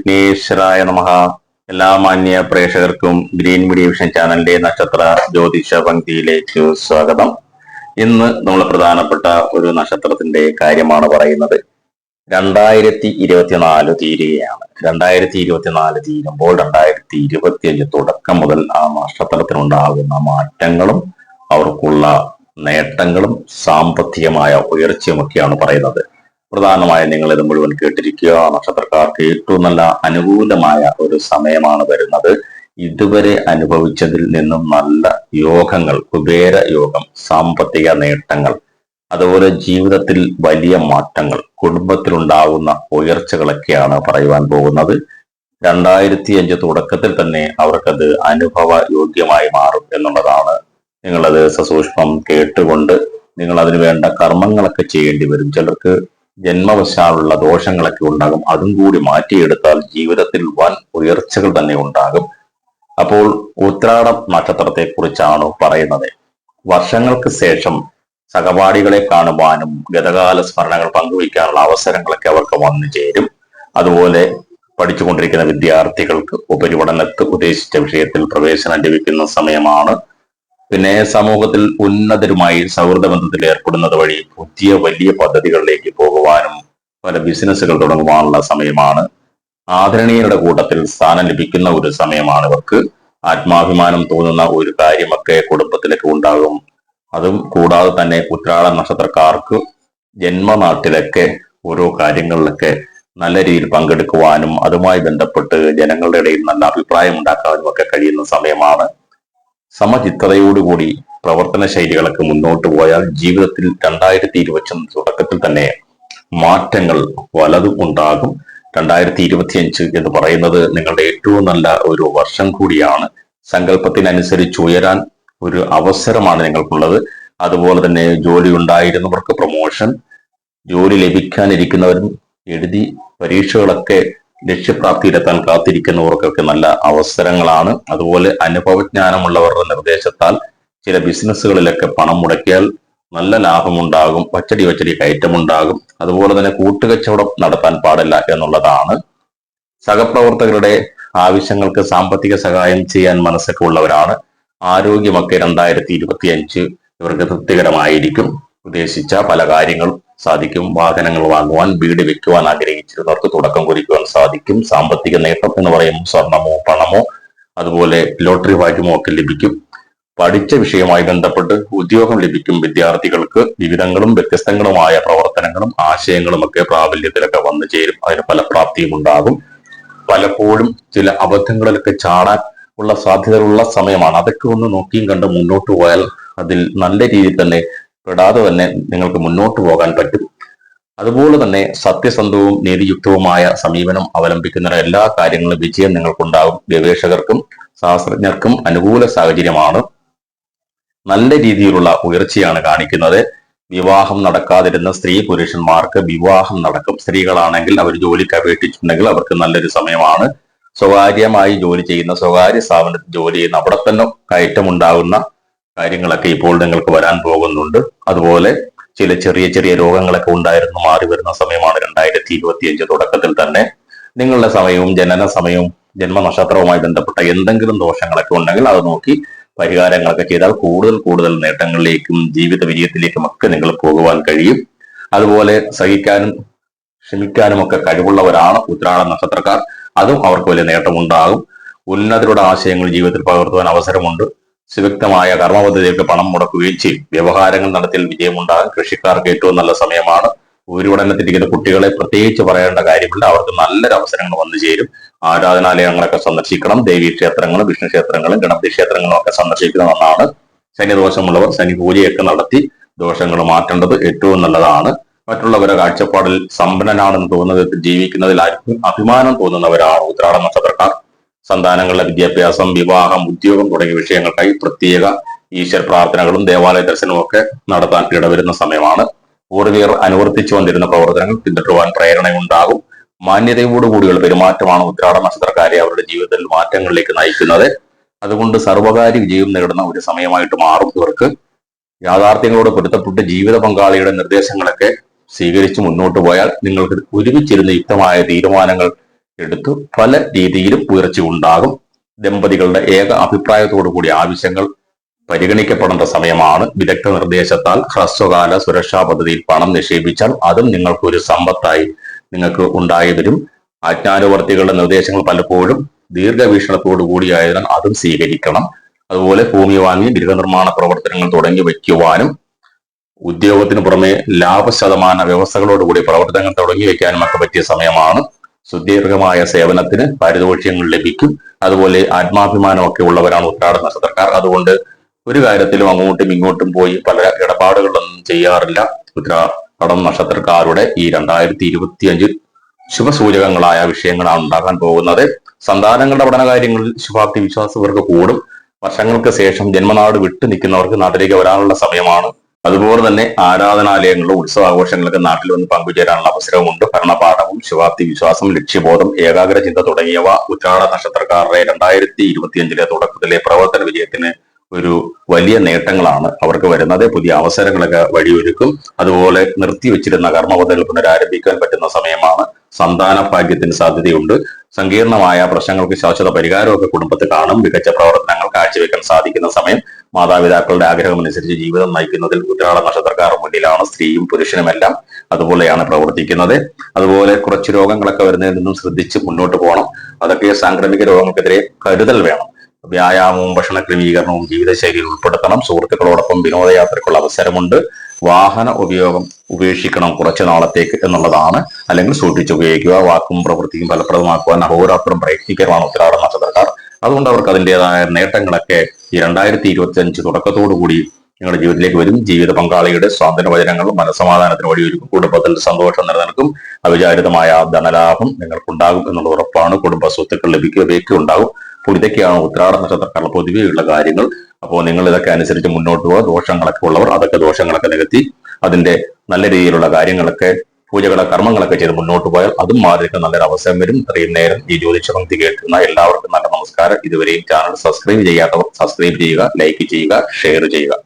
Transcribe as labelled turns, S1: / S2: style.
S1: വിഘ്നേശ്വരായ നമഹ എല്ലാ മാന്യ പ്രേക്ഷകർക്കും ഗ്രീൻ മീഡിയ വിഷൻ ചാനലിന്റെ നക്ഷത്ര ജ്യോതിഷ പങ്ക്തിയിലേക്ക് സ്വാഗതം. ഇന്ന് നമ്മൾ പ്രധാനപ്പെട്ട ഒരു നക്ഷത്രത്തിന്റെ കാര്യമാണ് പറയുന്നത്. രണ്ടായിരത്തി ഇരുപത്തിനാല് തീരുകയാണ് രണ്ടായിരത്തി ഇരുപത്തിനാല് തീരുമ്പോൾ രണ്ടായിരത്തി ഇരുപത്തിയഞ്ച് തുടക്കം മുതൽ ആ നക്ഷത്രത്തിനുണ്ടാകുന്ന മാറ്റങ്ങളും അവർക്കുള്ള നേട്ടങ്ങളും സാമ്പത്തികമായ ഉയർച്ചയുമൊക്കെയാണ് പറയുന്നത്. പ്രധാനമായും നിങ്ങൾ ഇത് മുഴുവൻ കേട്ടിരിക്കുക. നക്ഷത്രക്കാർക്ക് ഏറ്റവും നല്ല അനുകൂലമായ ഒരു സമയമാണ് വരുന്നത്. ഇതുവരെ അനുഭവിച്ചതിൽ നിന്നും നല്ല യോഗങ്ങൾ കുബേര യോഗം സാമ്പത്തിക നേട്ടങ്ങൾ അതുപോലെ ജീവിതത്തിൽ വലിയ മാറ്റങ്ങൾ കുടുംബത്തിലുണ്ടാകുന്ന ഉയർച്ചകളൊക്കെയാണ് പറയുവാൻ പോകുന്നത്. രണ്ടായിരത്തി അഞ്ച് തുടക്കത്തിൽ തന്നെ അവർക്കത് അനുഭവ യോഗ്യമായി മാറും എന്നുള്ളതാണ് നിങ്ങളത് സസൂക്ഷ്മം കേട്ടുകൊണ്ട് നിങ്ങൾ അതിന് വേണ്ട കർമ്മങ്ങളൊക്കെ ചെയ്യേണ്ടി വരും. ചിലർക്ക് ജന്മവശാലുള്ള ദോഷങ്ങളൊക്കെ ഉണ്ടാകും. അതും കൂടി മാറ്റിയെടുത്താൽ ജീവിതത്തിൽ വൻ ഉയർച്ചകൾ തന്നെ ഉണ്ടാകും. അപ്പോൾ ഉത്രാടം നക്ഷത്രത്തെ കുറിച്ചാണ് പറയുന്നത്. വർഷങ്ങൾക്ക് ശേഷം സഹപാഠികളെ കാണുവാനും ഗതകാല സ്മരണകൾ പങ്കുവയ്ക്കാനുള്ള അവസരങ്ങളൊക്കെ അവർക്ക് വന്നു ചേരും. അതുപോലെ പഠിച്ചുകൊണ്ടിരിക്കുന്ന വിദ്യാർത്ഥികൾക്ക് ഉപരിപഠനത്ത് ഉദ്ദേശിച്ച വിഷയത്തിൽ പ്രവേശനം ലഭിക്കുന്ന സമയമാണ് പിന്നെ സമൂഹത്തിൽ ഉന്നതരുമായി സൗഹൃദ ബന്ധത്തിൽ ഏർപ്പെടുന്നത് വഴി പുതിയ വലിയ പദ്ധതികളിലേക്ക് പോകുവാനും പല ബിസിനസ്സുകൾ തുടങ്ങുവാനുള്ള സമയമാണ്. ആദരണീയരുടെ കൂട്ടത്തിൽ സ്ഥാനം ലഭിക്കുന്ന ഒരു സമയമാണ് ഇവർക്ക്. ആത്മാഭിമാനം തോന്നുന്ന ഒരു കാര്യമൊക്കെ കുടുംബത്തിലേക്ക് ഉണ്ടാകും. അതും കൂടാതെ തന്നെ ഉത്രാട നക്ഷത്രക്കാർക്ക് ജന്മനാട്ടിലൊക്കെ ഓരോ കാര്യങ്ങളിലൊക്കെ നല്ല രീതിയിൽ പങ്കെടുക്കുവാനും അതുമായി ബന്ധപ്പെട്ട് ജനങ്ങളുടെ ഇടയിൽ നല്ല അഭിപ്രായം ഉണ്ടാക്കാനും ഒക്കെ കഴിയുന്ന സമയമാണ്. സമചിത്തതയോടുകൂടി പ്രവർത്തന ശൈലികളൊക്കെ മുന്നോട്ട് പോയാൽ ജീവിതത്തിൽ രണ്ടായിരത്തി ഇരുപത്തി തുടക്കത്തിൽ തന്നെ മാറ്റങ്ങൾ വലതും ഉണ്ടാകും. രണ്ടായിരത്തി ഇരുപത്തിയഞ്ച് എന്ന് പറയുന്നത് നിങ്ങളുടെ ഏറ്റവും നല്ല ഒരു വർഷം കൂടിയാണ്. സങ്കല്പത്തിനനുസരിച്ച് ഉയരാൻ ഒരു അവസരമാണ് നിങ്ങൾക്കുള്ളത്. അതുപോലെ തന്നെ ജോലി ഉണ്ടായിരുന്നവർക്ക് പ്രൊമോഷൻ ജോലി ലഭിക്കാനിരിക്കുന്നവരും എഴുതി പരീക്ഷകളൊക്കെ ലക്ഷ്യപ്രാപ്തിയിലെത്താൻ കാത്തിരിക്കുന്നവർക്കൊക്കെ നല്ല അവസരങ്ങളാണ്. അതുപോലെ അനുഭവജ്ഞാനമുള്ളവരുടെ നിർദ്ദേശത്താൽ ചില ബിസിനസ്സുകളിലൊക്കെ പണം മുടക്കിയാൽ നല്ല ലാഭമുണ്ടാകും പച്ചടി പച്ചടി കയറ്റമുണ്ടാകും. അതുപോലെ തന്നെ കൂട്ടുകച്ചവടം നടത്താൻ പാടില്ല എന്നുള്ളതാണ്. സഹപ്രവർത്തകരുടെ ആവശ്യങ്ങൾക്ക് സാമ്പത്തിക സഹായം ചെയ്യാൻ മനസ്സൊക്കെ ഉള്ളവരാണ്. ആരോഗ്യമൊക്കെ രണ്ടായിരത്തി ഇരുപത്തി അഞ്ച് ഇവർക്ക് തൃപ്തികരമായിരിക്കും. ഉദ്ദേശിച്ച പല കാര്യങ്ങളും സാധിക്കും. വാഹനങ്ങൾ വാങ്ങുവാൻ വീട് വെക്കുവാൻ ആഗ്രഹിച്ചിരുന്നവർക്ക് തുടക്കം കുറിക്കുവാൻ സാധിക്കും. സാമ്പത്തിക നേട്ടം എന്ന് പറയുമ്പോൾ സ്വർണമോ പണമോ അതുപോലെ ലോട്ടറി ഭാഗ്യമോ ഒക്കെ ലഭിക്കും. പഠിച്ച വിഷയവുമായി ബന്ധപ്പെട്ട് ഉദ്യോഗം ലഭിക്കും വിദ്യാർത്ഥികൾക്ക്. വിവിധങ്ങളും വ്യത്യസ്തങ്ങളുമായ പ്രവർത്തനങ്ങളും ആശയങ്ങളും ഒക്കെ പ്രാബല്യത്തിലൊക്കെ വന്നു ചേരും. അതിന് ഫലപ്രാപ്തിയും ഉണ്ടാകും. പലപ്പോഴും ചില അബദ്ധങ്ങളിലൊക്കെ ചാടാൻ ഉള്ള സാധ്യതകളുള്ള സമയമാണ്. അതൊക്കെ ഒന്ന് നോക്കിയും കണ്ട് മുന്നോട്ട് പോയാൽ അതിൽ നല്ല രീതിയിൽ തന്നെ പെടാതെ തന്നെ നിങ്ങൾക്ക് മുന്നോട്ട് പോകാൻ പറ്റും. അതുപോലെ തന്നെ സത്യസന്ധവും നീതിയുക്തവുമായ സമീപനം അവലംബിക്കുന്ന എല്ലാ കാര്യങ്ങളും വിജയം നിങ്ങൾക്കുണ്ടാകും. ഗവേഷകർക്കും ശാസ്ത്രജ്ഞർക്കും അനുകൂല സാഹചര്യമാണ്. നല്ല രീതിയിലുള്ള ഉയർച്ചയാണ് കാണിക്കുന്നത്. വിവാഹം നടക്കാതിരുന്ന സ്ത്രീ പുരുഷന്മാർക്ക് വിവാഹം നടക്കും. സ്ത്രീകളാണെങ്കിൽ അവർ ജോലിക്ക് അപേക്ഷിച്ചിട്ടുണ്ടെങ്കിൽ അവർക്ക് നല്ലൊരു സമയമാണ്. സ്വകാര്യമായി ജോലി ചെയ്യുന്ന സ്വകാര്യ സ്ഥാപനത്തിൽ ജോലി ചെയ്യുന്ന അവിടെ തന്നെ കയറ്റമുണ്ടാകുന്ന കാര്യങ്ങളൊക്കെ ഇപ്പോൾ നിങ്ങൾക്ക് വരാൻ പോകുന്നുണ്ട്. അതുപോലെ ചില ചെറിയ ചെറിയ രോഗങ്ങളൊക്കെ ഉണ്ടായിരുന്നു മാറി വരുന്ന സമയമാണ് രണ്ടായിരത്തി ഇരുപത്തി അഞ്ച് തുടക്കത്തിൽ തന്നെ. നിങ്ങളുടെ സമയവും ജനന സമയവും ജന്മനക്ഷത്രവുമായി ബന്ധപ്പെട്ട എന്തെങ്കിലും ദോഷങ്ങളൊക്കെ ഉണ്ടെങ്കിൽ അത് നോക്കി പരിഹാരങ്ങളൊക്കെ ചെയ്താൽ കൂടുതൽ കൂടുതൽ നേട്ടങ്ങളിലേക്കും ജീവിത വിജയത്തിലേക്കും ഒക്കെ നിങ്ങൾ പോകുവാൻ കഴിയും. അതുപോലെ സഹിക്കാനും ക്ഷമിക്കാനും ഒക്കെ കഴിവുള്ളവരാണ് ഉത്രാട നക്ഷത്രക്കാർ. അതും അവർക്ക് വലിയ നേട്ടമുണ്ടാകും. ഉന്നതരുടെ ആശയങ്ങൾ ജീവിതത്തിൽ പകർത്തുവാൻ അവസരമുണ്ട്. സുവ്യക്തമായ കർമ്മപദ്ധതിയൊക്കെ പണം മുടക്കുകയും ചെയ്യും. വ്യവഹാരങ്ങൾ നടത്തിയാൽ വിജയമുണ്ടാകും. കൃഷിക്കാർക്ക് ഏറ്റവും നല്ല സമയമാണ്. ഊരുപടനത്തിരിക്കുന്ന കുട്ടികളെ പ്രത്യേകിച്ച് പറയേണ്ട കാര്യമില്ല. അവർക്ക് നല്ലൊരു അവസരങ്ങൾ വന്നു ചേരും. ആരാധനാലയങ്ങളൊക്കെ സന്ദർശിക്കണം. ദേവീ ക്ഷേത്രങ്ങളും വിഷ്ണു ക്ഷേത്രങ്ങളും ഗണപതി ക്ഷേത്രങ്ങളും ഒക്കെ സന്ദർശിക്കണമെന്നാണ് ശനി ദോഷമുള്ളവർ ശനി പൂജയൊക്കെ നടത്തി ദോഷങ്ങൾ മാറ്റേണ്ടത് ഏറ്റവും നല്ലതാണ്. മറ്റുള്ളവരുടെ കാഴ്ചപ്പാടിൽ സമ്പന്നനാണെന്ന് തോന്നുന്നത് ജീവിക്കുന്നതിൽ അഭിമാനം തോന്നുന്നവരാണ് ഉത്രാട നക്ഷത്രക്കാർ സന്താനങ്ങളുടെ വിദ്യാഭ്യാസം വിവാഹം ഉദ്യോഗം തുടങ്ങിയ വിഷയങ്ങൾക്കായി പ്രത്യേക ഈശ്വര പ്രാർത്ഥനകളും ദേവാലയ ദർശനവും ഒക്കെ നടത്താൻ ഇടവരുന്ന സമയമാണ്. പൂർവികർ അനുവർത്തിച്ചു വന്നിരുന്ന പ്രവർത്തനങ്ങൾ പിന്തുടരുവാൻ പ്രേരണയുണ്ടാകും. മാന്യതയോടുകൂടിയുള്ള പെരുമാറ്റമാണ് ഉത്രാട നക്ഷത്രക്കാരെ അവരുടെ ജീവിതത്തിൽ മാറ്റങ്ങളിലേക്ക് നയിക്കുന്നത്. അതുകൊണ്ട് സർവകാര്യ വിജയം നേടുന്ന ഒരു സമയമായിട്ട് മാറും ഇവർക്ക്. യാഥാർത്ഥ്യങ്ങളോട് പൊരുത്തപ്പെട്ട് ജീവിത പങ്കാളിയുടെ നിർദ്ദേശങ്ങളൊക്കെ സ്വീകരിച്ച് മുന്നോട്ട് പോയാൽ നിങ്ങൾക്ക് ഒരുമിച്ചിരുന്ന് യുക്തമായ തീരുമാനങ്ങൾ എടുത്ത് പല രീതിയിലും ഉയർച്ച ഉണ്ടാകും. ദമ്പതികളുടെ ഏക അഭിപ്രായത്തോടു കൂടി ആവശ്യങ്ങൾ പരിഗണിക്കപ്പെടേണ്ട സമയമാണ്. വിദഗ്ധ നിർദ്ദേശത്താൽ ഹ്രസ്വകാല സുരക്ഷാ പദ്ധതിയിൽ പണം നിക്ഷേപിച്ചാൽ അതും നിങ്ങൾക്ക് ഒരു സമ്പത്തായി നിങ്ങൾക്ക് ഉണ്ടായി വരും ആജ്ഞാനുവർത്തികളുടെ നിർദ്ദേശങ്ങൾ പലപ്പോഴും ദീർഘവീക്ഷണത്തോടു കൂടിയായതിനാൽ അതും സ്വീകരിക്കണം. അതുപോലെ ഭൂമി വാങ്ങി ഗൃഹനിർമ്മാണ പ്രവർത്തനങ്ങൾ തുടങ്ങി വയ്ക്കുവാനും ഉദ്യോഗത്തിന് പുറമെ ലാഭശതമാന വ്യവസ്ഥകളോടുകൂടി പ്രവർത്തനങ്ങൾ തുടങ്ങി വയ്ക്കാനും ഒക്കെ പറ്റിയ സമയമാണ്. സുദീർഘമായ സേവനത്തിന് പാരിതോഷികങ്ങൾ ലഭിക്കും. അതുപോലെ ആത്മാഭിമാനമൊക്കെ ഉള്ളവരാണ് ഉത്രാട നക്ഷത്രക്കാർ. അതുകൊണ്ട് ഒരു കാര്യത്തിലും അങ്ങോട്ടും ഇങ്ങോട്ടും പോയി പല ഇടപാടുകളൊന്നും ചെയ്യാറില്ല. ഉത്രാടം നക്ഷത്രക്കാരുടെ ഈ രണ്ടായിരത്തി ഇരുപത്തി അഞ്ചിൽ ശുഭസൂചകങ്ങളായ വിഷയങ്ങളാണ് ഉണ്ടാകാൻ പോകുന്നത്. സന്താനങ്ങളുടെ പഠന കാര്യങ്ങളിൽ ശുഭാപ്തി വിശ്വാസം ഇവർക്ക് കൂടും. വർഷങ്ങൾക്ക് ശേഷം ജന്മനാട് വിട്ടു നിൽക്കുന്നവർക്ക് നാട്ടിലേക്ക് വരാനുള്ള സമയമാണ്. അതുപോലെ തന്നെ ആരാധനാലയങ്ങളിലും ഉത്സവാഘോഷങ്ങളൊക്കെ നാട്ടിൽ വന്ന് പങ്കുചേരാനുള്ള അവസരവുമുണ്ട്. ഭരണപാഠവും ശുഭാപ്തി വിശ്വാസം ലക്ഷ്യബോധം ഏകാഗ്ര ചിന്ത തുടങ്ങിയവ ഉത്രാട നക്ഷത്രക്കാരുടെ രണ്ടായിരത്തി ഇരുപത്തിയഞ്ചിലെ തുടക്കത്തിലെ പ്രവർത്തന വിജയത്തിന് ഒരു വലിയ നേട്ടങ്ങളാണ് അവർക്ക് വരുന്നത്. പുതിയ അവസരങ്ങളൊക്കെ വഴിയൊരുക്കും. അതുപോലെ നിർത്തിവെച്ചിരുന്ന കർമ്മപദ്ധതികൾ പുനരാരംഭിക്കാൻ പറ്റുന്ന സമയമാണ് സന്താന ഭാഗ്യത്തിന് സാധ്യതയുണ്ട്. സങ്കീർണമായ പ്രശ്നങ്ങൾക്ക് ശാശ്വത പരിഹാരമൊക്കെ കുടുംബത്തിൽ കാണും. മികച്ച പ്രവർത്തനങ്ങൾ കാഴ്ചവെക്കാൻ സാധിക്കുന്ന സമയം മാതാപിതാക്കളുടെ ആഗ്രഹം അനുസരിച്ച് ജീവിതം നയിക്കുന്നതിൽ ഉത്തരാള നക്ഷത്രക്കാർ മുന്നിലാണ് സ്ത്രീയും പുരുഷനുമെല്ലാം അതുപോലെയാണ് പ്രവർത്തിക്കുന്നത്. അതുപോലെ കുറച്ച് രോഗങ്ങളൊക്കെ വരുന്നതിൽ നിന്നും ശ്രദ്ധിച്ച് മുന്നോട്ട് പോകണം. അതൊക്കെ സാംക്രമിക രോഗങ്ങൾക്കെതിരെ കരുതൽ വേണം. വ്യായാമവും ഭക്ഷണ ക്രമീകരണവും ജീവിതശൈലിയിൽ ഉൾപ്പെടുത്തണം. സുഹൃത്തുക്കളോടൊപ്പം വിനോദയാത്രയ്ക്കുള്ള അവസരമുണ്ട്. വാഹന ഉപയോഗം ഉപേക്ഷിക്കണം കുറച്ചു നാളത്തേക്ക് എന്നുള്ളതാണ്. അല്ലെങ്കിൽ സൂക്ഷിച്ച് ഉപയോഗിക്കുക. വാക്കും പ്രവൃത്തിയും ഫലപ്രദമാക്കുവാൻ അഹോരാത്രം പ്രയത്നിക്കലാണ് ഉത്തരാട നക്ഷത്രക്കാർ. അതുകൊണ്ട് അവർക്ക് അതിന്റെതായ നേട്ടങ്ങളൊക്കെ ഈ രണ്ടായിരത്തി ഇരുപത്തി അഞ്ച് തുടക്കത്തോടു കൂടി നിങ്ങളുടെ ജീവിതത്തിലേക്ക് വരും. ജീവിത പങ്കാളിയുടെ സ്വാതന്ത്ര്യ വചനങ്ങളും മനസ്സമാധാനത്തിന് വഴിയൊരുക്കും. കുടുംബത്തിൽ സന്തോഷം നിലനിൽക്കും. അവിചാരിതമായ ധനലാഭം നിങ്ങൾക്കുണ്ടാകും എന്നുള്ള ഉറപ്പാണ് കുടുംബ സ്വത്തുക്കൾ ലഭിക്കുകയൊക്കെ ഉണ്ടാകും അപ്പോൾ ഇതൊക്കെയാണ് ഉത്രാട നക്ഷത്രക്കാരുടെ പൊതുവെയുള്ള കാര്യങ്ങൾ. അപ്പോൾ നിങ്ങൾ ഇതൊക്കെ അനുസരിച്ച് മുന്നോട്ട് പോകുക ദോഷങ്ങളൊക്കെ ഉള്ളവർ അതൊക്കെ ദോഷങ്ങളൊക്കെ നികത്തി അതിന്റെ നല്ല രീതിയിലുള്ള കാര്യങ്ങളൊക്കെ പൂജകളെ കർമ്മങ്ങളൊക്കെ ചെയ്ത് മുന്നോട്ട് പോയാൽ അതും മാറിയൊക്കെ നല്ലൊരു അവസരം വരും. ഇത്രയും നേരം ഈ ജ്യോതിഷ പങ്ക്തി കേൾക്കുന്ന എല്ലാവർക്കും നല്ല നമസ്കാരം. ഇതുവരെയും ചാനൽ സബ്സ്ക്രൈബ് ചെയ്യാത്തവർ സബ്സ്ക്രൈബ് ചെയ്യുക ലൈക്ക് ചെയ്യുക ഷെയർ ചെയ്യുക.